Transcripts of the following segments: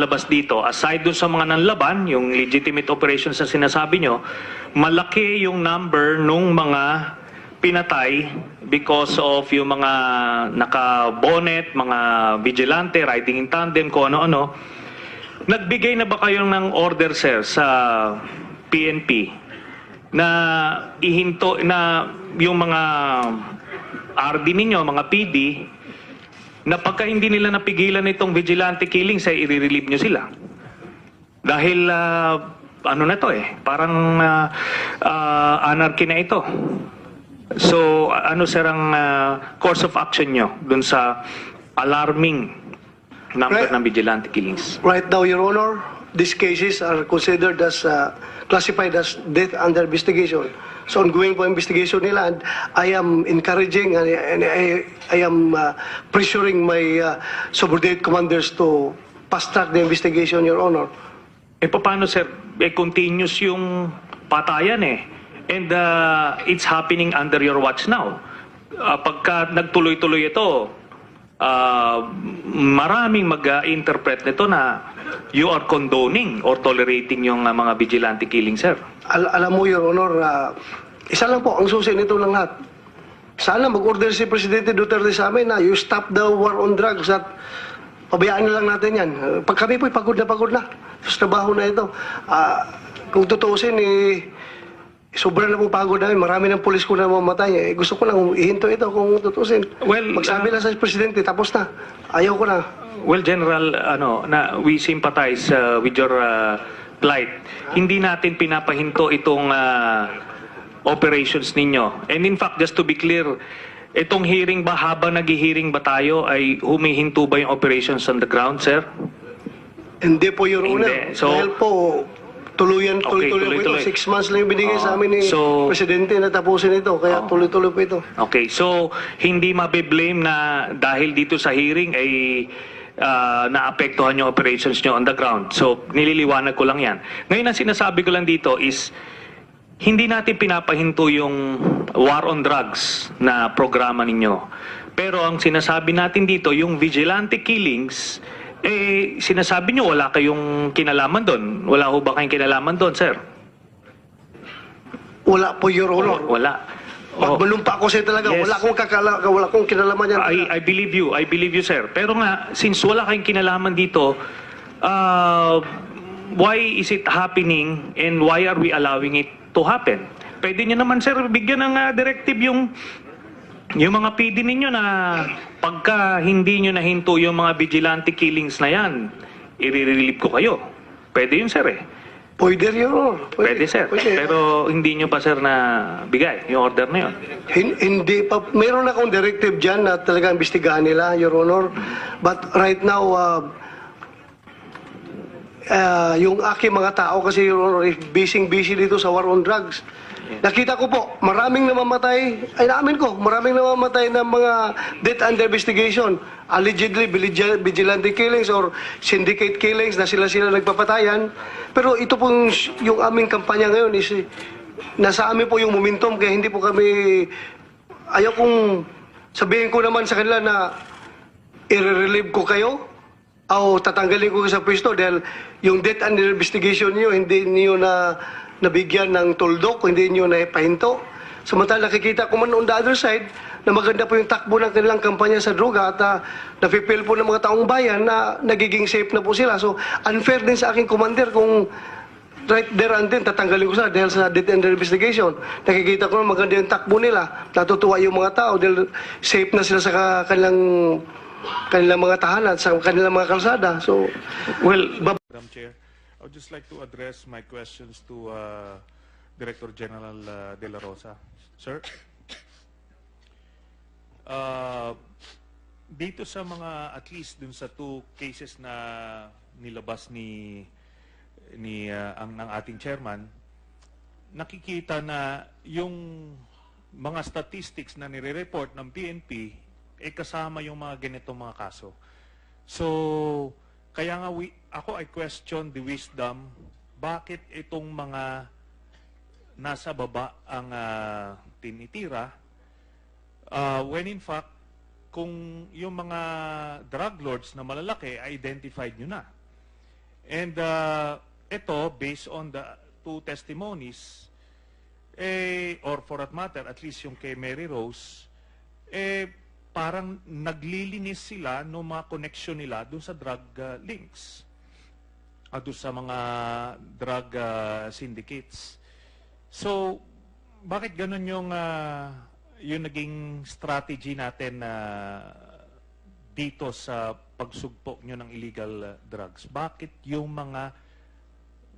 lumalabas dito, aside dun sa mga nanlaban, yung legitimate operations na sinasabi nyo, malaki yung number nung mga pinatay because of yung mga naka-bonnet, mga vigilante, riding in tandem, kung ano-ano. Nagbigay na ba kayo ng order, sir, sa PNP na ihinto na yung mga RD ninyo, mga PD, na pagka hindi nila napigilan itong vigilante killings, ay i-relieve nyo sila. Dahil, ah, ano na to eh, parang ah, ah, anarchy na ito. So, ano sir ang ah, course of action nyo dun sa alarming number Right. ng vigilante killings? Right now, Your Honor, these cases are considered as, uh, classified as death under investigation. So ongoing po investigation nila and I am encouraging and, and I, I am uh, pressuring my uh, subordinate commanders to fast track the investigation, Your Honor. Eh paano sir, eh continuous yung patayan eh. And uh, it's happening under your watch now. Uh, pagka nagtuloy-tuloy ito, uh, maraming mag-interpret nito na you are condoning or tolerating yung uh, mga vigilante killing, sir. Al- alam mo, Your Honor, uh, isa lang po ang susi nito ng lahat. Sana mag-order si Presidente Duterte sa amin na you stop the war on drugs at pabayaan na lang natin yan. Uh, Pag kami po'y pagod na pagod na sa trabaho na ito. Ah, kung tutuusin, eh, sobra na po pagod namin. Marami ng pulis ko na mamatay. Eh, gusto ko lang ihinto ito kung tutuusin. Well, Magsabi uh, lang sa Presidente, tapos na. Ayaw ko na. Well, General, ano, na we sympathize uh, with your uh, plight. Hindi natin pinapahinto itong uh, operations ninyo. And in fact, just to be clear, itong hearing ba, habang nag-hearing ba tayo, ay humihinto ba yung operations on the ground, sir? Hindi po, Your Hindi. Honor. So- Dahil po, tuluyan, Okay, tuloy-tuloy po ito. tuloy-tuloy. Six months lang yung binigay sa Oo. amin ni So- Presidente na tapusin ito. Kaya Oo. tuloy-tuloy po ito. Okay, so hindi mabiblame na dahil dito sa hearing ay ah, naapektuhan yung operations nyo on the ground. So, nililiwanag ko lang yan. Ngayon, ang sinasabi ko lang dito is, hindi natin pinapahinto yung war on drugs na programa ninyo. Pero ang sinasabi natin dito, yung vigilante killings, eh, sinasabi nyo wala kayong kinalaman doon. Wala ho ba kayong kinalaman doon, sir? Wala po, Your Honor. Wala. Oh. Magbalumpa ko sa'yo talaga. Yes. Wala akong kakala, wala akong kinalaman yan. I, I believe you. I believe you, sir. Pero nga, since wala kayong kinalaman dito, uh, why is it happening and why are we allowing it to happen? Pwede nyo naman, sir, bigyan ng uh, directive yung yung mga PD ninyo na pagka hindi nyo nahinto yung mga vigilante killings na yan, i-relieve ko kayo. Pwede yun, sir, eh. Pwede, Your Honor. Pwede, sir. Pwede. Pero hindi nyo pa, sir, na bigay yung order na yun. Hin- hindi pa. Mayroon akong directive dyan na talaga imbestigahan nila, Your Honor. But right now, uh, uh, yung aking mga tao kasi, Your Honor, is busy-busy dito sa war on drugs. Nakita ko po, maraming namamatay, ay naamin ko, maraming namamatay ng mga death under investigation. Allegedly, vigil- vigilante killings or syndicate killings na sila-sila nagpapatayan. Pero ito pong yung aming kampanya ngayon is nasa amin po yung momentum kaya hindi po kami ayaw kong sabihin ko naman sa kanila na i-relieve ko kayo o tatanggalin ko sa pwesto dahil yung death under investigation niyo hindi niyo na nabigyan ng tuldok, hindi niyo na ipahinto. Samantala nakikita ko man on the other side na maganda po yung takbo ng kanilang kampanya sa droga at uh, napipil po ng mga taong bayan na nagiging safe na po sila. So unfair din sa aking commander kung right there and then tatanggalin ko sila dahil sa death under investigation. Nakikita ko na maganda yung takbo nila. Natutuwa yung mga tao dahil safe na sila sa ka- kanilang kanilang mga tahanan, sa kanilang mga kalsada. So, Well, Madam Chair, I would just like to address my questions to uh, Director General uh, De La Rosa. Sir? Uh, dito sa mga, at least dun sa two cases na nilabas ni ni uh, ang ng ating chairman, nakikita na yung mga statistics na nire-report ng PNP eh kasama yung mga ganitong mga kaso. So, kaya nga we, ako I question the wisdom bakit itong mga nasa baba ang ah, tinitira ah, when in fact kung yung mga drug lords na malalaki identified nyo na. And uh, ito, based on the two testimonies, eh, or for that matter, at least yung kay Mary Rose, eh, parang naglilinis sila ng mga connection nila dun sa drug uh, links. Uh, dun sa mga drug uh, syndicates. So, bakit ganun yung, uh, yung naging strategy natin na dito sa pagsugpo nyo ng illegal uh, drugs? Bakit yung mga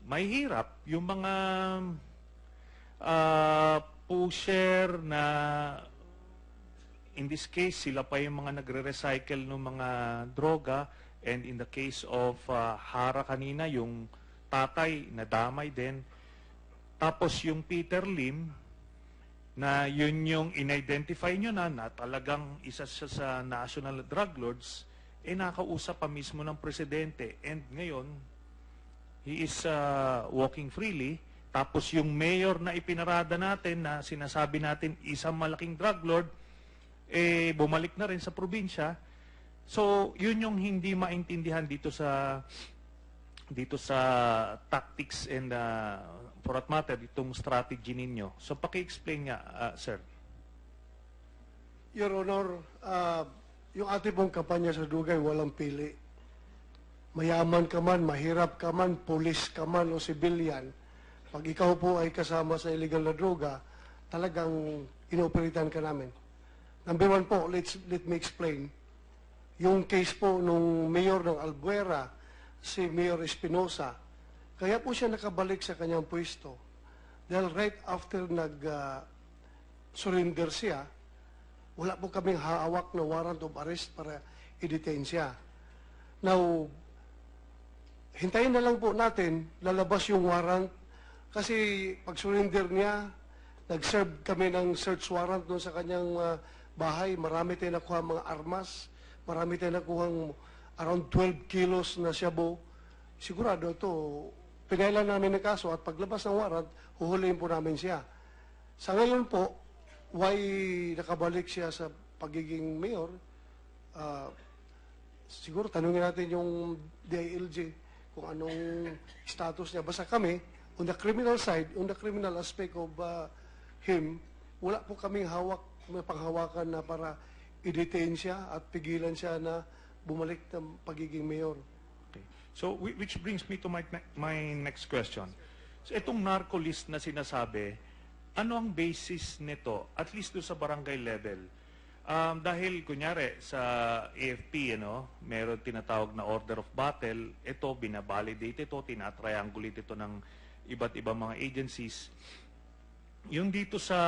may hirap, yung mga uh, pusher na in this case, sila pa yung mga nagre-recycle ng mga droga and in the case of uh, Hara kanina, yung tatay na damay din. Tapos yung Peter Lim, na yun yung in-identify nyo na na talagang isa siya sa national drug lords, eh nakausap pa mismo ng presidente. And ngayon, he is uh, walking freely. Tapos yung mayor na ipinarada natin na sinasabi natin isang malaking drug lord, eh bumalik na rin sa probinsya. So, yun yung hindi maintindihan dito sa dito sa tactics and uh, for that matter, itong strategy ninyo. So, paki-explain nga, uh, sir. Your Honor, ah, yung ating pong kampanya sa Dugay, walang pili. Mayaman ka man, mahirap ka man, pulis ka man o civilian, pag ikaw po ay kasama sa illegal na droga, talagang inooperitan ka namin. Number one po, let's, let me explain. Yung case po nung mayor ng Albuera, si Mayor Espinosa, kaya po siya nakabalik sa kanyang pwesto. Dahil right after nag ah, surrender siya, wala po kaming hawak na warrant of arrest para i-detain siya. Now, hintayin na lang po natin lalabas yung warrant kasi pag surrender niya, nag-serve kami ng search warrant doon sa kanyang ah, bahay. Marami tayong nakuha mga armas, marami tayong nakuha around 12 kilos na shabu. Sigurado to pinailan namin ng kaso at paglabas ng warrant, huhulihin po namin siya. Sa ngayon po, why nakabalik siya sa pagiging mayor, ah, siguro tanungin natin yung DILG kung anong status niya. Basta kami, on the criminal side, on the criminal aspect of ah, him, wala po kaming hawak, may panghawakan na para i-detain siya at pigilan siya na bumalik ng pagiging mayor. Okay. So, whi- which brings me to my, my next question. So, itong narco list na sinasabi, ano ang basis nito, at least doon sa barangay level? Um, dahil, kunyari, sa AFP, ano, meron tinatawag na order of battle, ito, binabalidate ito, tinatriangulate ito ng iba't ibang mga agencies. Yung dito sa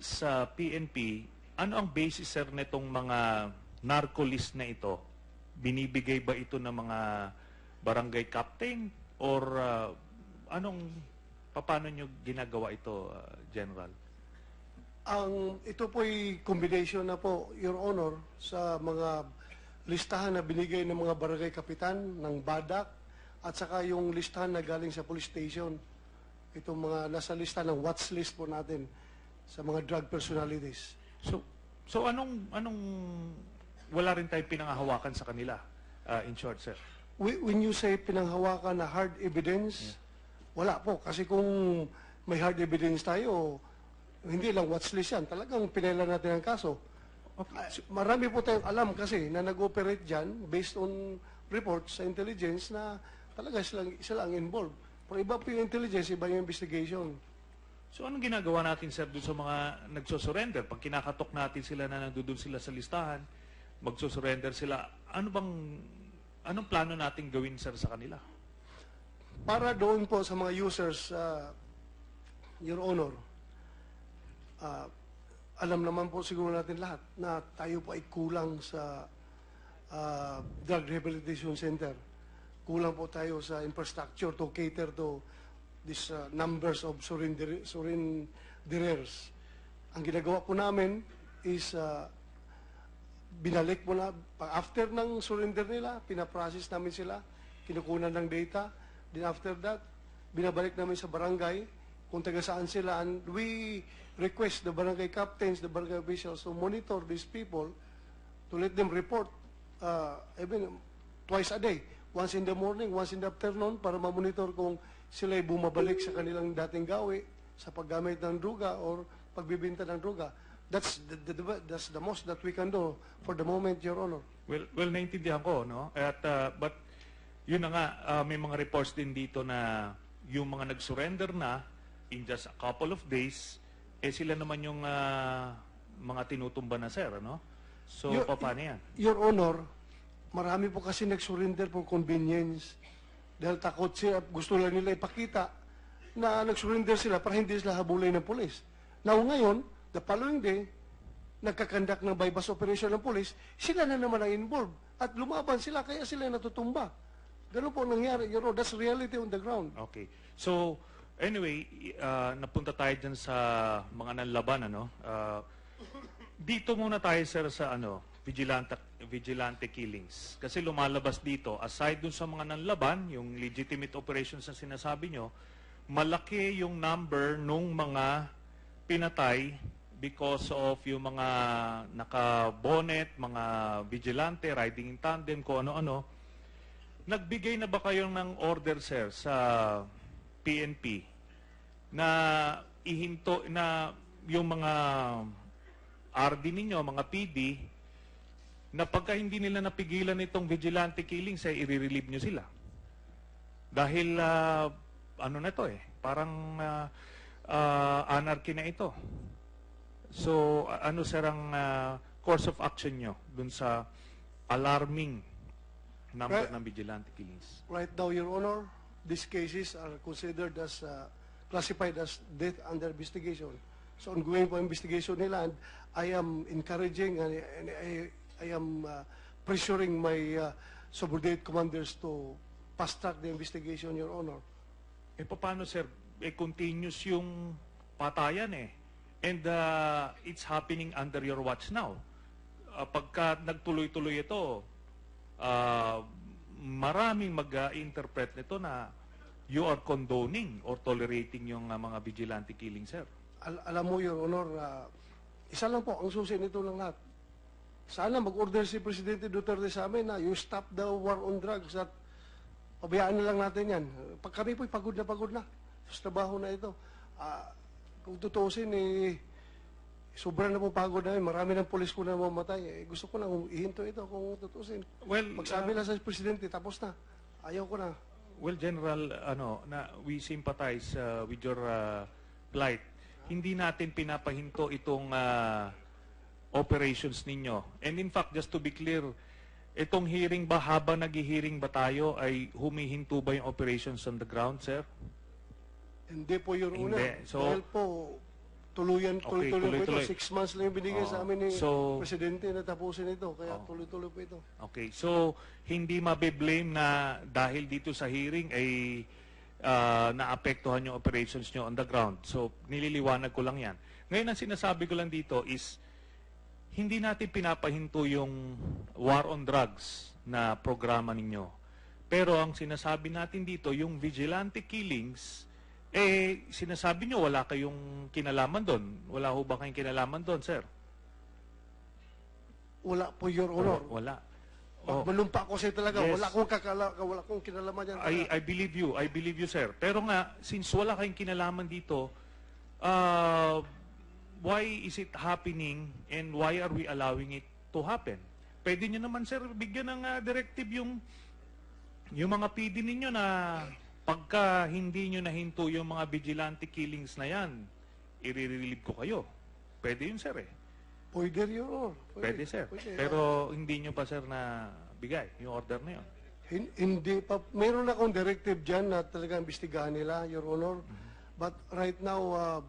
sa PNP, ano ang basis sir nitong mga narco list na ito? Binibigay ba ito ng mga barangay captain or uh, anong paano nyo ginagawa ito, uh, General? Ang ito po'y combination na po, Your Honor, sa mga listahan na binigay ng mga barangay kapitan ng BADAC at saka yung listahan na galing sa police station. Itong mga nasa lista ng watch list po natin sa mga drug personalities. So, so anong anong wala rin tayong pinangahawakan sa kanila? Uh, in short, sir. Wh- When you say pinanghawakan na hard evidence, wala po. Kasi kung may hard evidence tayo, hindi lang watch list yan. Talagang pinailan natin ang kaso. Ah, Marami po tayong alam kasi na nag-operate dyan based on reports sa intelligence na talaga silang, sila ang involved. Pero iba po yung intelligence, iba yung investigation. So anong ginagawa natin sir doon sa mga nagsosurrender? Pag kinakatok natin sila na nandoon sila sa listahan, magsosurrender sila, ano bang anong plano nating gawin sir sa kanila? Para doon po sa mga users, uh, Your Honor, uh, alam naman po siguro natin lahat na tayo po ay kulang sa uh, Drug Rehabilitation Center. Kulang po tayo sa infrastructure to cater to these uh, numbers of surrender, surrenderers. Ang ginagawa po namin is uh, binalik mo na, after ng surrender nila, pinaprocess namin sila, kinukunan ng data, then after that, binabalik namin sa barangay, kung taga saan sila, and we request the barangay captains, the barangay officials to monitor these people, to let them report, uh, even twice a day, once in the morning, once in the afternoon, para mamonitor kung sila'y bumabalik sa kanilang dating gawi sa paggamit ng druga or pagbibinta ng druga. That's the, the- that's the most that we can do for the moment, Your Honor. Well, well naintindihan ko, no? At, uh, but, yun na nga, uh, may mga reports din dito na yung mga nag-surrender na in just a couple of days, eh sila naman yung uh, mga tinutumba na, sir, no? So, Your- paano yan? Your Honor, marami po kasi nag-surrender for convenience. Dahil takot siya, gusto lang nila ipakita na nag-surrender sila para hindi sila habulin ng polis. Now ngayon, the following day, nagkakandak ng bypass operation ng polis, sila na naman ang involved. At lumaban sila, kaya sila natutumba. Ganun po ang nangyari, Your Honor. That's reality on the ground. Okay. So, anyway, uh, napunta tayo dyan sa mga nanlaban, ano? Uh, dito muna tayo, sir, sa ano, vigilante, vigilante killings. Kasi lumalabas dito, aside dun sa mga nanlaban, yung legitimate operations na sinasabi nyo, malaki yung number nung mga pinatay because of yung mga naka-bonnet, mga vigilante, riding in tandem, kung ano-ano. Nagbigay na ba kayo ng order, sir, sa PNP na ihinto na yung mga RD ninyo, mga PD, na pagka hindi nila napigilan itong vigilante killings, ay i-relieve nyo sila? Dahil, ah, ano na to eh, parang ah, ah, anarchy na ito. So, a- ano sir ang ah, course of action nyo dun sa alarming number Right. ng vigilante killings? Right now, Your Honor, these cases are considered as, uh, classified as death under investigation. So ongoing po investigation nila and I am encouraging and, and I, I am uh, pressuring my uh, subordinate commanders to fast track the investigation, Your Honor. Eh, paano, sir? Eh, continuous yung patayan eh. And uh, it's happening under your watch now. Uh, pagka nagtuloy-tuloy ito, uh, maraming mag-interpret nito na you are condoning or tolerating yung uh, mga vigilante killing, sir. Al- alam mo, Your Honor, uh, isa lang po ang susi nito ng lahat. Sana mag-order si Presidente Duterte sa amin na you stop the war on drugs at pabayaan na lang natin yan. Pag kami po'y pagod na pagod na sa trabaho na ito. Ah, kung tutusin, eh, sobrang na po pagod namin. Marami ng polis ko na mamatay. Eh, gusto ko na ihinto ito kung tutusin. Well, Magsabi uh, lang sa Presidente, tapos na. Ayaw ko na. Well, General, ano, na we sympathize uh, with your uh, plight. Hindi natin pinapahinto itong uh, operations ninyo. And in fact, just to be clear, itong hearing ba, habang nag-hearing ba tayo, ay humihinto ba yung operations on the ground, sir? Hindi po, Your Hindi. Honor. So- Dahil po, tuluyan, Okay, tuloy-tuloy po ito. tuloy-tuloy. Six months lang yung binigay Oo. sa amin ni So- Presidente na tapusin ito. Kaya Oo. tuloy-tuloy po ito. Okay, so hindi mabe-blame na dahil dito sa hearing ay ah, naapektuhan yung operations nyo on the ground. So nililiwanag ko lang yan. Ngayon ang sinasabi ko lang dito is hindi natin pinapahinto yung war on drugs na programa ninyo. Pero ang sinasabi natin dito, yung vigilante killings, eh, sinasabi nyo wala kayong kinalaman doon. Wala ho ba kayong kinalaman doon, sir? Wala po, Your Honor. Wala. Oh. Malumpa ko siya talaga. Yes. Wala akong kakala, wala akong kinalaman yan. I, I believe you. I believe you, sir. Pero nga, since wala kayong kinalaman dito, uh, why is it happening and why are we allowing it to happen? Pwede nyo naman, sir, bigyan ng uh, directive yung, yung mga PD ninyo na pagka hindi nyo nahinto yung mga vigilante killings na yan, i-relieve ko kayo. Pwede yun, sir, eh. Pwede, Your Honor. Pwede, sir. Pwede. Pero hindi nyo pa, sir, na bigay yung order na yun. Hin- hindi pa. Meron akong directive dyan na talaga imbestigahan nila, Your Honor. But right now, uh,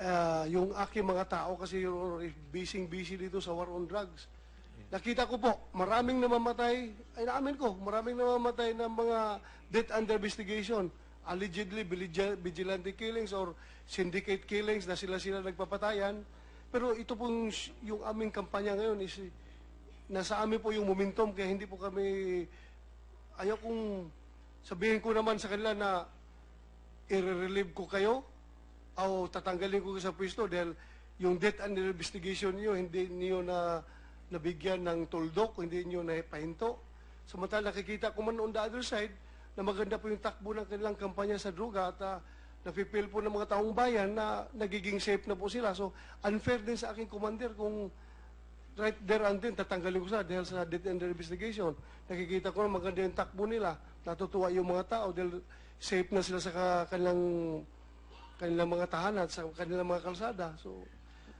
uh, yung aking mga tao kasi, Your busy-busy dito sa war on drugs. Nakita ko po, maraming namamatay, ay naamin ko, maraming namamatay ng mga death under investigation. Allegedly, vigil- vigilante killings or syndicate killings na sila-sila nagpapatayan. Pero ito pong yung aming kampanya ngayon is nasa amin po yung momentum kaya hindi po kami ayaw kong sabihin ko naman sa kanila na i-relieve ko kayo o tatanggalin ko sa pwesto dahil yung death under investigation niyo hindi niyo na nabigyan ng tuldok, hindi niyo na pahinto. Samantala nakikita ko man on the other side na maganda po yung takbo ng kanilang kampanya sa droga at uh, napipil po ng mga taong bayan na nagiging safe na po sila. So unfair din sa aking commander kung right there and then tatanggalin ko sa dahil sa death and investigation. Nakikita ko na maganda yung takbo nila. Natutuwa yung mga tao dahil safe na sila sa ka- kanilang kanilang mga tahanan, sa kanilang mga kalsada. So,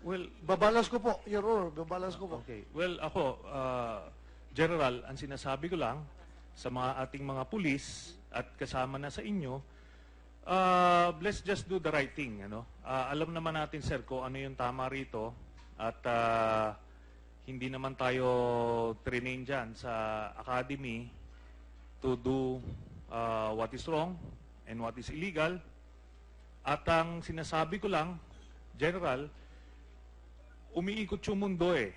Well, babalance ko po, Your Honor, babalance ko po. Okay. Well, ako, uh, General, ang sinasabi ko lang sa mga ating mga pulis at kasama na sa inyo, uh, let's just do the right thing. Ano? Uh, alam naman natin, sir, kung ano yung tama rito at uh, hindi naman tayo train dyan sa academy to do uh, what is wrong and what is illegal. At ang sinasabi ko lang, General, umiikot yung mundo eh.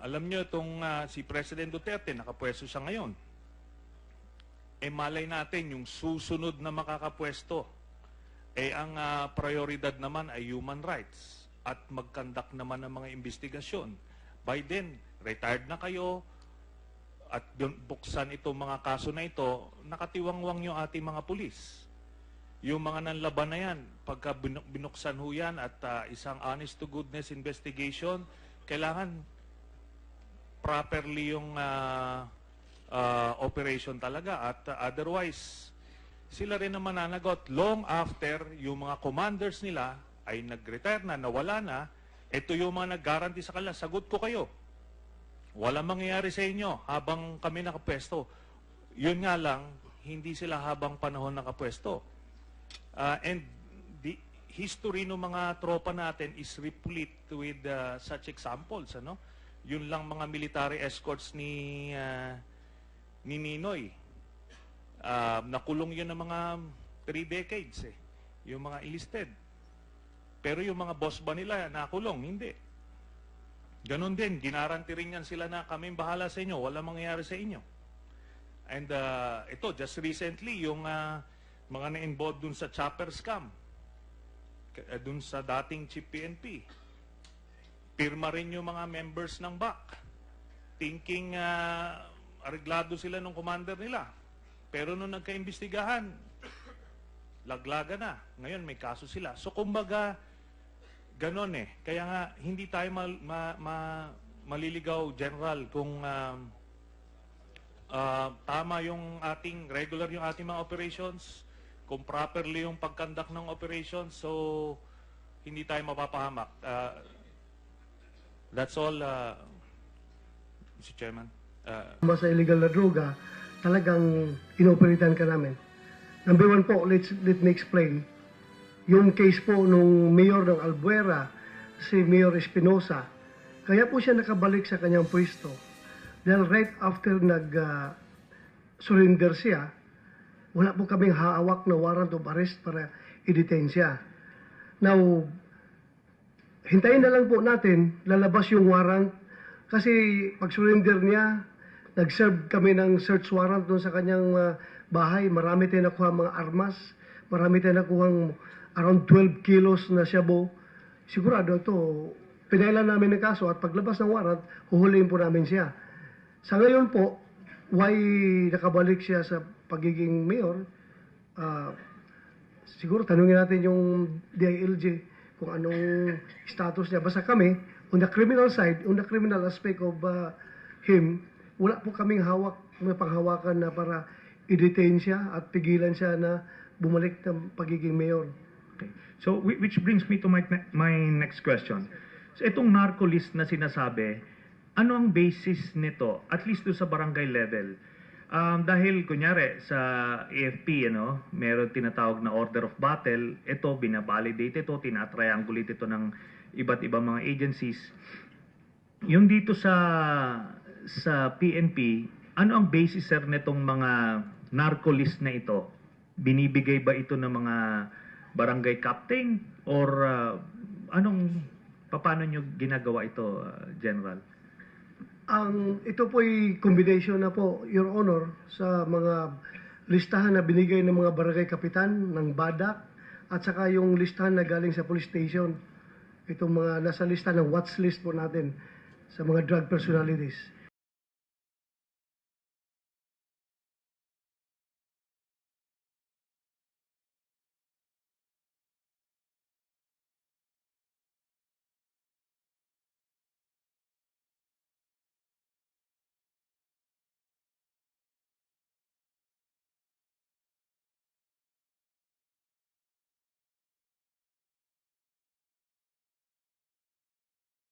Alam nyo itong ah, si President Duterte, nakapwesto siya ngayon. Eh malay natin, yung susunod na makakapwesto, eh ang ah, prioridad naman ay human rights at magkandak naman ng mga investigasyon. By then, retired na kayo, at buksan itong mga kaso na ito, nakatiwangwang yung ating mga pulis. Yung mga nanlaban na yan, pagka binu- binuksan ho yan at ah, isang honest to goodness investigation, kailangan properly yung ah, ah, operation talaga at ah, otherwise sila rin ang mananagot long after yung mga commanders nila ay nag-retire na, nawala na, ito yung mga nag-guarantee sa kanila, sagot ko kayo. Walang mangyayari sa inyo habang kami nakapwesto. Yun nga lang, hindi sila habang panahon nakapwesto. Uh, and the history ng mga tropa natin is replete with uh, such examples. Ano? Yun lang mga military escorts ni, uh, ni Ninoy. Uh, nakulong yun ng mga three decades eh. Yung mga enlisted. Pero yung mga boss ba nila nakulong? Hindi. Ganon din, ginaranti rin yan sila na kaming bahala sa inyo, wala mangyayari sa inyo. And uh, ito, just recently, yung uh, mga na-involved dun sa chopper scam, uh, dun sa dating chief PNP, pirma rin yung mga members ng BAC, thinking uh, areglado sila ng commander nila. Pero nung nagka-imbestigahan, laglaga na. Ngayon may kaso sila. So kumbaga, ganon eh. Kaya nga, hindi tayo mal- ma- ma- maliligaw, General, kung um, ah, tama yung ating, regular yung ating mga operations, kung properly yung pagkandak ng operations, so hindi tayo mapapahamak. Ah, that's all, uh, Mr. Chairman. Mas sa illegal na droga, talagang inoperatan ka namin. Number one po, let's, let me explain. Yung case po nung mayor ng Albuera, si Mayor Espinosa, kaya po siya nakabalik sa kanyang pwesto. Dahil right after nag ah, surrender siya, wala po kaming haawak na warrant of arrest para i-detain siya. Now, hintayin na lang po natin lalabas yung warrant. Kasi pag surrender niya nag-serve kami ng search warrant doon sa kanyang uh, bahay. Marami tayong nakuha mga armas. Marami tayong nakuha around 12 kilos na shabu. Sigurado to pinailan namin ng kaso at paglabas ng warrant huhulihin po namin siya. Sa ngayon po why nakabalik siya sa pagiging mayor ah, siguro tanungin natin yung DILG kung anong status niya. Basta kami, on the criminal side, on the criminal aspect of uh, him, wala po kaming hawak, may panghawakan na para i-detain siya at pigilan siya na bumalik ng pagiging mayor. Okay. So, whi- which brings me to my, my next question. So, itong narco list na sinasabi, ano ang basis nito, at least doon sa barangay level? Um, dahil, kunyari, sa AFP, ano, meron tinatawag na order of battle, ito, binabalidate ito, tinatriangulate ito ng iba't ibang mga agencies. Yung dito sa sa PNP, ano ang basis sir nitong mga narco list na ito? Binibigay ba ito ng mga barangay captain or uh, anong paano nyo ginagawa ito, uh, General? Ang ito po ay combination na po, Your Honor, sa mga listahan na binigay ng mga barangay kapitan ng BADAC at saka yung listahan na galing sa police station. Itong mga nasa lista ng watch list po natin sa mga drug personalities.